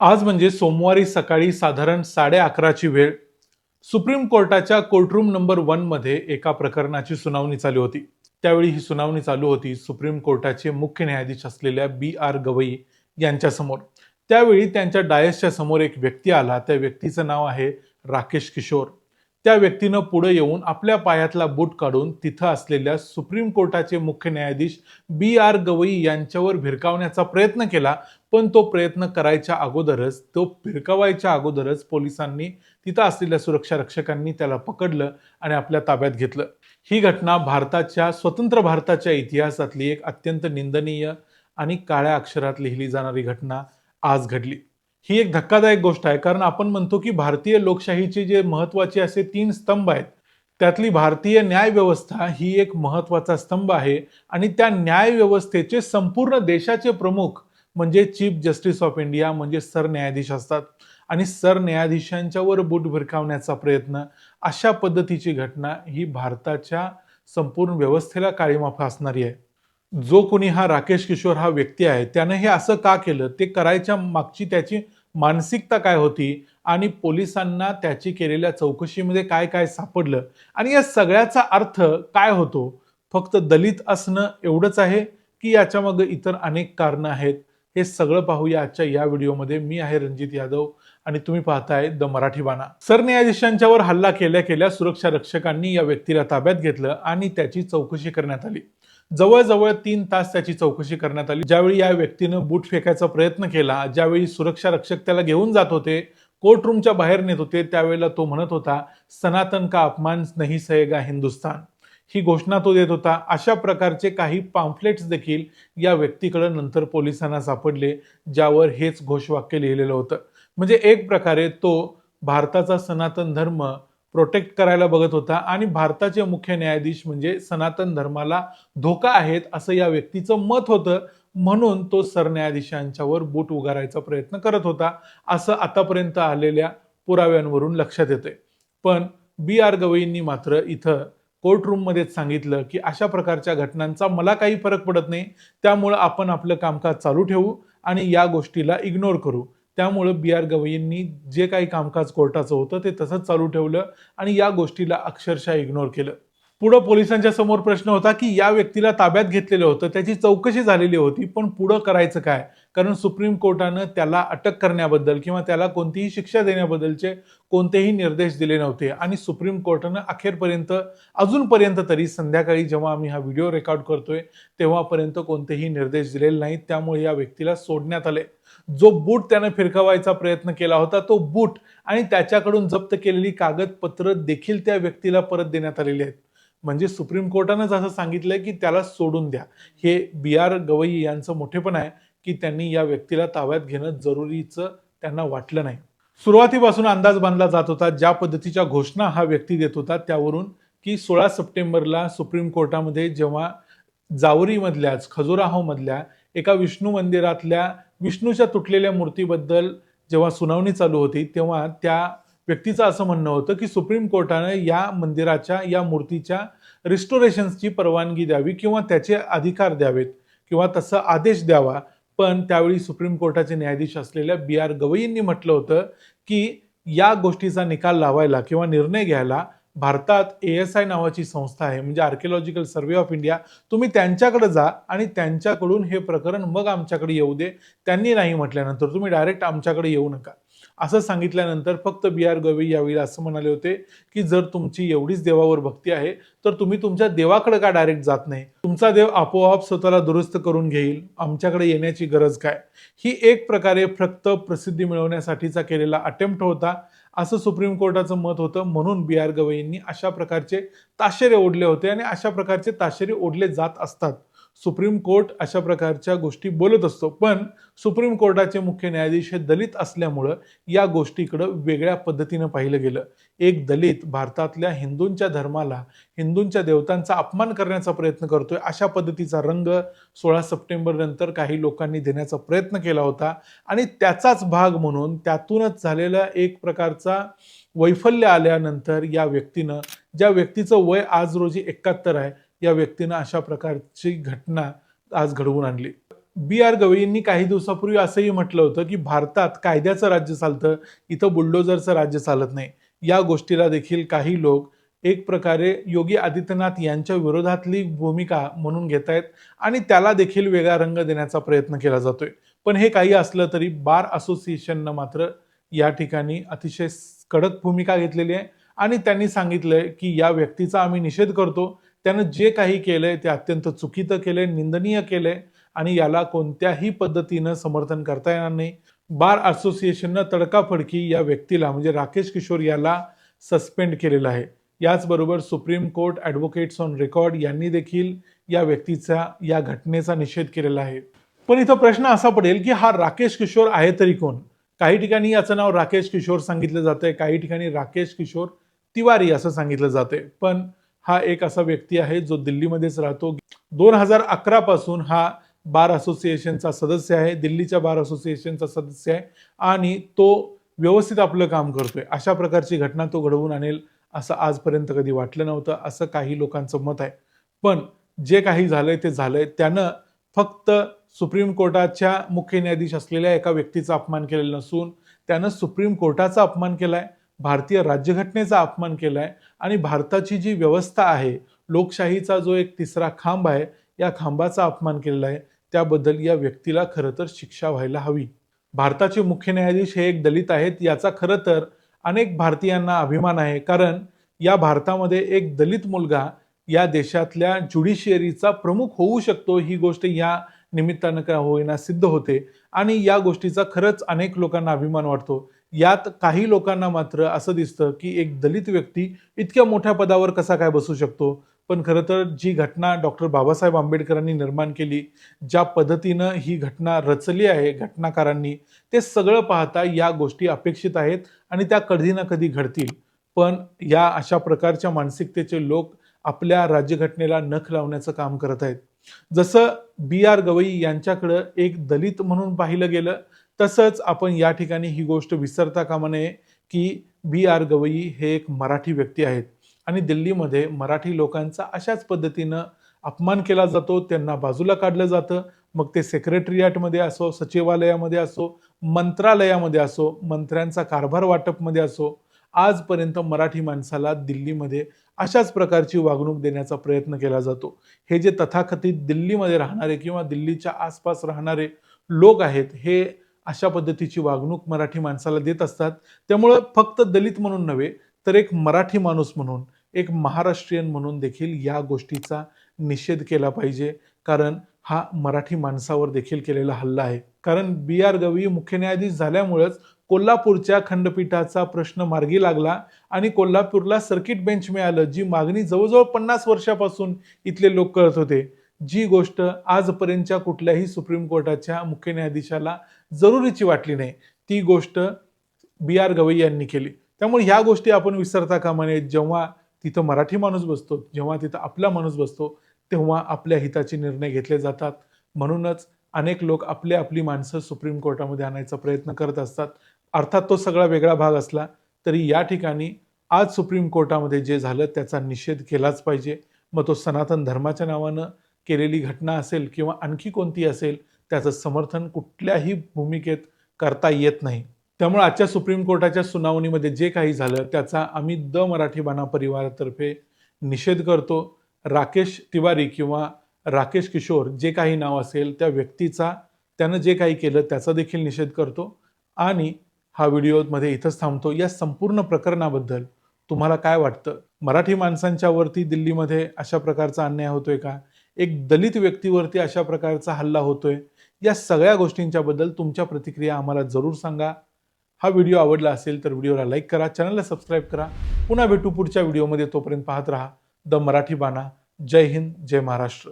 आज म्हणजे सोमवारी सकाळी साधारण साडे अकराची वेळ सुप्रीम कोर्टाच्या कोर्टरूम नंबर वनमध्ये एका प्रकरणाची सुनावणी चालू होती. त्यावेळी ही सुनावणी चालू होती सुप्रीम कोर्टाचे मुख्य न्यायाधीश असलेल्या बी आर गवई यांच्यासमोर. त्यावेळी त्यांच्या डायसच्या समोर एक व्यक्ती आला. त्या व्यक्तीचं नाव आहे राकेश किशोर. त्या व्यक्तीनं पुढे येऊन आपल्या पायातला बूट काढून तिथं असलेल्या सुप्रीम कोर्टाचे मुख्य न्यायाधीश बी आर गवई यांच्यावर भिरकावण्याचा प्रयत्न केला. पण तो प्रयत्न करायच्या अगोदरच तो भिरकावायच्या अगोदरच पोलिसांनी तिथं असलेल्या सुरक्षा रक्षकांनी त्याला पकडलं आणि आपल्या ताब्यात घेतलं. ही घटना भारताच्या स्वतंत्र भारताच्या इतिहासातली एक अत्यंत निंदनीय आणि काळ्या अक्षरात लिहिली जाणारी घटना आज घडली. ही एक धक्कादायक गोष्ट आहे कारण आपण म्हणतो की भारतीय लोकशाहीचे जे महत्त्वाचे असे तीन स्तंभ आहेत त्यातली भारतीय न्यायव्यवस्था ही एक महत्त्वाचा स्तंभ आहे आणि त्या न्यायव्यवस्थेचे संपूर्ण देशाचे प्रमुख म्हणजे चीफ जस्टिस ऑफ इंडिया म्हणजे सरन्यायाधीश असतात. आणि सरन्यायाधीशांच्यावर बूट भिरकावण्याचा प्रयत्न अशा पद्धतीची घटना ही भारताच्या संपूर्ण व्यवस्थेला काळीमा फासणारी आहे. जो कोणी हा राकेश किशोर हा व्यक्ती आहे त्यानं हे असं का केलं? ते करायच्या मागची त्याची मानसिकता काय होती? आणि पोलिसांना त्याची केलेल्या चौकशीमध्ये काय काय सापडलं? आणि या सगळ्याचा अर्थ काय होतो? फक्त दलित असणं एवढंच आहे की याच्यामागं इतर अनेक कारणं आहेत? हे सगळं पाहूया आजच्या या व्हिडिओमध्ये. मी आहे रणजित यादव आणि तुम्ही पाहताय द मराठी बाणा. सरन्यायाधीशांच्यावर हल्ला केल्या केल्या सुरक्षा रक्षकांनी या व्यक्तीला ताब्यात घेतलं आणि त्याची चौकशी करण्यात आली. जवळजवळ तीन तास त्याची चौकशी करण्यात आली. ज्यावेळी या व्यक्तीनं बूट फेकायचा प्रयत्न केला ज्यावेळी सुरक्षा रक्षक त्याला घेऊन जात होते कोर्ट रूमच्या बाहेर नेत होते त्यावेळेला तो म्हणत होता सनातन का अपमान नाही सहेगा हिंदुस्तान? ही घोषणा तो देत होता. अशा प्रकारचे काही पाम्फलेट्स देखील या व्यक्तीकडे नंतर पोलिसांना सापडले ज्यावर हेच घोषवाक्य लिहिलेलं होतं. म्हणजे एक प्रकारे तो भारताचा सनातन धर्म प्रोटेक्ट करायला बघत होता आणि भारताचे मुख्य न्यायाधीश म्हणजे सनातन धर्माला धोका आहेत असं या व्यक्तीचं मत होतं. म्हणून तो सरन्यायाधीशांच्यावर बूट उगारायचा प्रयत्न करत होता. असं आतापर्यंत आलेल्या पुराव्यांवरून लक्षात येते पण बी आर गवईंनी मात्र इथं कोर्ट रूममध्येच सांगितलं की अशा प्रकारच्या घटनांचा मला काही फरक पडत नाही. त्यामुळं आपण आपलं कामकाज चालू ठेवू आणि या गोष्टीला इग्नोर करू. त्यामुळं बी आर गवईंनी जे काही कामकाज कोर्टाचं होतं ते तसंच चालू ठेवलं आणि या गोष्टीला अक्षरशः इग्नोर केलं. पुढं पोलिसांच्या समोर प्रश्न होता की या व्यक्तीला ताब्यात घेतलेलं होतं त्याची चौकशी झालेली होती पण पुढं करायचं काय? कारण सुप्रीम कोर्टानं त्याला अटक करण्याबद्दल किंवा त्याला कोणतीही शिक्षा देण्याबद्दलचे कोणतेही निर्देश दिले नव्हते. आणि सुप्रीम कोर्टानं अखेरपर्यंत अजूनपर्यंत तरी संध्याकाळी जेव्हा आम्ही हा व्हिडिओ रेकॉर्ड करतोय तेव्हापर्यंत कोणतेही निर्देश दिलेले नाहीत. त्यामुळे या व्यक्तीला सोडण्यात आले. जो बूट त्यानं फिरकावायचा प्रयत्न केला होता तो बूट आणि त्याच्याकडून जप्त केलेली कागदपत्र देखील त्या व्यक्तीला परत देण्यात आलेली आहेत. म्हणजे सुप्रीम कोर्टानंच असं सांगितलंय की त्याला सोडून द्या. हे बी आर गवई यांचं मोठेपण आहे की त्यांनी या व्यक्तीला ताब्यात घेणं जरुरीचं त्यांना वाटलं नाही. सुरुवातीपासून अंदाज बांधला जात होता. ज्या पद्धतीच्या घोषणा हा व्यक्ती देत होता त्यावरून की सोळा सप्टेंबरला सुप्रीम कोर्टामध्ये जेव्हा जावरीमधल्याच खजुराहोमधल्या एका विष्णू मंदिरातल्या विष्णूच्या तुटलेल्या मूर्तीबद्दल जेव्हा सुनावणी चालू होती तेव्हा त्या व्यक्तीचं असं म्हणणं होतं की सुप्रीम कोर्टानं या मंदिराच्या या मूर्तीच्या रिस्टोरेशन्सची परवानगी द्यावी किंवा त्याचे अधिकार द्यावेत किंवा तसा आदेश द्यावा. पण त्यावेळी सुप्रीम कोर्टाचे न्यायाधीश असलेल्या बी आर गवईंनी म्हटलं होतं की या गोष्टीचा निकाल लावायला किंवा निर्णय घ्यायला भारतात ए एस आय नावाची संस्था आहे म्हणजे आर्किओलॉजिकल सर्वे ऑफ इंडिया तुम्ही त्यांच्याकडे जा आणि त्यांच्याकडून हे प्रकरण मग आमच्याकडे येऊ दे. त्यांनी नाही म्हटल्यानंतर तुम्ही डायरेक्ट आमच्याकडे येऊ नका. असं सांगितल्यानंतर फक्त बी आर गवई यावेळी असं म्हणाले होते की जर तुमची एवढीच देवावर भक्ती आहे तर तुम्ही तुमच्या देवाकडे का डायरेक्ट जात नाही? तुमचा देव आपोआप स्वतःला दुरुस्त करून घेईल. आमच्याकडे येण्याची गरज काय? ही एक प्रकारे फक्त प्रसिद्धी मिळवण्यासाठीचा केलेला अटेम्प्ट होता. असं सुप्रीम कोर्टाचं मत होतं. म्हणून बी आर गवईंनी अशा प्रकारचे ताशेरे ओढले होते आणि अशा प्रकारचे ताशेरे ओढले जात असतात. सुप्रीम कोर्ट अशा प्रकारच्या गोष्टी बोलत असतो. पण सुप्रीम कोर्टाचे मुख्य न्यायाधीश हे दलित असल्यामुळं या गोष्टीकडं वेगळ्या पद्धतीनं पाहिलं गेलं. एक दलित भारतातल्या हिंदूंच्या धर्माला हिंदूंच्या देवतांचा अपमान करण्याचा प्रयत्न करतोय अशा पद्धतीचा रंग सोळा सप्टेंबर नंतर काही लोकांनी देण्याचा प्रयत्न केला होता. आणि त्याचाच भाग म्हणून त्यातूनच झालेला एक प्रकारचा वैफल्य आल्यानंतर या व्यक्तीनं ज्या व्यक्तीचं वय आज रोजी एकाहत्तर आहे या व्यक्तीनं अशा प्रकारची घटना आज घडवून आणली. बी आर गवईंनी काही दिवसापूर्वी असंही म्हटलं होतं की भारतात कायद्याचं राज्य चालतं इथं बुलडोझरचं राज्य चालत नाही. या गोष्टीला देखील काही लोक एक प्रकारे योगी आदित्यनाथ यांच्या विरोधातली भूमिका म्हणून घेत आहेत आणि त्याला देखील वेगळा रंग देण्याचा प्रयत्न केला जातोय. पण हे काही असलं तरी बार असोसिएशननं मात्र या ठिकाणी अतिशय कडक भूमिका घेतलेली आहे आणि त्यांनी सांगितलंय की या व्यक्तीचा आम्ही निषेध करतो त्यानं जे काही केलंय ते अत्यंत चुकीचं केलंय निंदनीय केलंय आणि याला कोणत्याही पद्धतीनं समर्थन करता येणार नाही. बार असोसिएशननं तडकाफडकी या व्यक्तीला म्हणजे राकेश किशोर याला सस्पेंड केलेलं आहे. याचबरोबर Supreme Court advocates on record यांनी देखील या व्यक्तीचा या घटनेचा निषेध केलेला आहे. पण इथं प्रश्न असा पडेल की हा राकेश किशोर आहे तरी कोण? काही ठिकाणी याचं नाव राकेश किशोर सांगितलं जातंय काही ठिकाणी राकेश किशोर तिवारी असं सांगितलं जातंय. पण हा एक असा व्यक्ती आहे जो दिल्लीमध्येच राहतो. दोन हजार अकरा पासून हा बार असोसिएशनचा सदस्य आहे दिल्लीच्या बार असोसिएशनचा सदस्य आहे आणि तो व्यवस्थित आपलं काम करतोय. अशा प्रकारची घटना तो घडवून आणेल असं आजपर्यंत कधी वाटलं नव्हतं असं काही लोकांचं मत आहे. पण जे काही झालंय ते झालंय. त्यानं फक्त सुप्रीम कोर्टाच्या मुख्य न्यायाधीश असलेल्या एका व्यक्तीचा अपमान केलेला नसून त्यानं सुप्रीम कोर्टाचा अपमान केलाय. भारतीय राज्यघटनेचा अपमान केलाय आणि भारताची जी व्यवस्था आहे लोकशाहीचा जो एक तिसरा खांब आहे या खांबाचा अपमान केलेला आहे. त्याबद्दल या व्यक्तीला खरं तर शिक्षा व्हायला हवी. भारताचे मुख्य न्यायाधीश हे एक दलित आहेत याचा खरं तर अनेक भारतीयांना अभिमान आहे. कारण या भारतामध्ये एक दलित मुलगा या देशातल्या ज्युडिशियरीचा प्रमुख होऊ शकतो ही गोष्ट या निमित्तानं का होईना सिद्ध होते. आणि या गोष्टीचा खरंच अनेक लोकांना अभिमान वाटतो. यात काही लोकांना मात्र असं दिसतं की एक दलित व्यक्ती इतक्या मोठ्या पदावर कसा काय बसू शकतो? पण खरं तर जी घटना डॉक्टर बाबासाहेब आंबेडकरांनी निर्माण केली ज्या पद्धतीनं ही घटना रचली आहे घटनाकारांनी ते सगळं पाहता या गोष्टी अपेक्षित आहेत आणि त्या कधी ना कधी घडतील. पण या अशा प्रकारच्या मानसिकतेचे लोक आपल्या राज्यघटनेला नख लावण्याचं काम करत आहेत. जसं बी आर गवई यांच्याकडं एक दलित म्हणून पाहिलं गेलं तसंच आपण या ठिकाणी ही गोष्ट विसरता कामा नये की बी आर गवई हे एक मराठी व्यक्ती आहेत. आणि दिल्लीमध्ये मराठी लोकांचा अशाच पद्धतीनं अपमान केला जातो त्यांना बाजूला काढलं जातं. मग ते सेक्रेटरियाटमध्ये असो सचिवालयामध्ये असो मंत्रालयामध्ये असो मंत्र्यांचा कारभार वाटपमध्ये असो आजपर्यंत मराठी माणसाला दिल्लीमध्ये अशाच प्रकारची वागणूक देण्याचा प्रयत्न केला जातो. हे जे तथाकथित दिल्लीमध्ये राहणारे किंवा दिल्लीच्या आसपास राहणारे लोक आहेत हे अशा पद्धतीची वागणूक मराठी माणसाला देत असतात. त्यामुळं फक्त दलित म्हणून नव्हे तर एक मराठी माणूस म्हणून एक महाराष्ट्रीयन म्हणून देखील या गोष्टीचा निषेध केला पाहिजे. कारण हा मराठी माणसावर देखील केलेला हल्ला आहे. कारण बी आर गवई मुख्य न्यायाधीश झाल्यामुळेच कोल्हापूरच्या खंडपीठाचा प्रश्न मार्गी लागला आणि कोल्हापूरला सर्किट बेंच मिळालं जी मागणी जवळजवळ पन्नास वर्षापासून इथले लोक करत होते. जी गोष्ट आजपर्यंतच्या कुठल्याही सुप्रीम कोर्टाच्या मुख्य न्यायाधीशाला जरुरीची वाटली नाही ती गोष्ट बी आर गवई यांनी केली. त्यामुळे ह्या गोष्टी आपण विसरता कामा नये. जेव्हा तिथं मराठी माणूस बसतो जेव्हा तिथं आपला माणूस बसतो तेव्हा आपल्या हिताचे निर्णय घेतले जातात. म्हणूनच अनेक लोक आपली आपली माणसं सुप्रीम कोर्टामध्ये आणायचा प्रयत्न करत असतात. अर्थात तो सगळा वेगळा भाग असला तरी या ठिकाणी आज सुप्रीम कोर्टामध्ये जे झालं त्याचा निषेध केलाच पाहिजे. मग तो सनातन धर्माच्या नावानं केलेली घटना असेल किंवा आणखी कोणती असेल त्याचं समर्थन कुठल्याही भूमिकेत करता येत नाही. त्यामुळे आजच्या सुप्रीम कोर्टाच्या सुनावणीमध्ये जे काही झालं त्याचा आम्ही द मराठी बाणा परिवारातर्फे निषेध करतो. राकेश तिवारी किंवा राकेश किशोर जे काही नाव असेल त्या व्यक्तीचा त्यानं जे काही केलं त्याचा देखील निषेध करतो. आणि हा व्हिडिओमध्ये इथंच थांबतो. या संपूर्ण प्रकरणाबद्दल तुम्हाला काय वाटतं? मराठी माणसांच्या वरती दिल्लीमध्ये अशा प्रकारचा अन्याय होतोय का? एक दलित व्यक्तीवरती अशा प्रकारचा हल्ला होतोय? या सगळ्या गोष्टींच्या बद्दल तुमच्या प्रतिक्रिया आम्हाला जरूर सांगा. हा व्हिडिओ आवडला असेल तर व्हिडिओला लाईक करा चॅनलला सबस्क्राईब करा. पुन्हा भेटू पुढच्या व्हिडिओमध्ये तोपर्यंत पाहत राहा. द मराठी बाणा. जय हिंद जय महाराष्ट्र.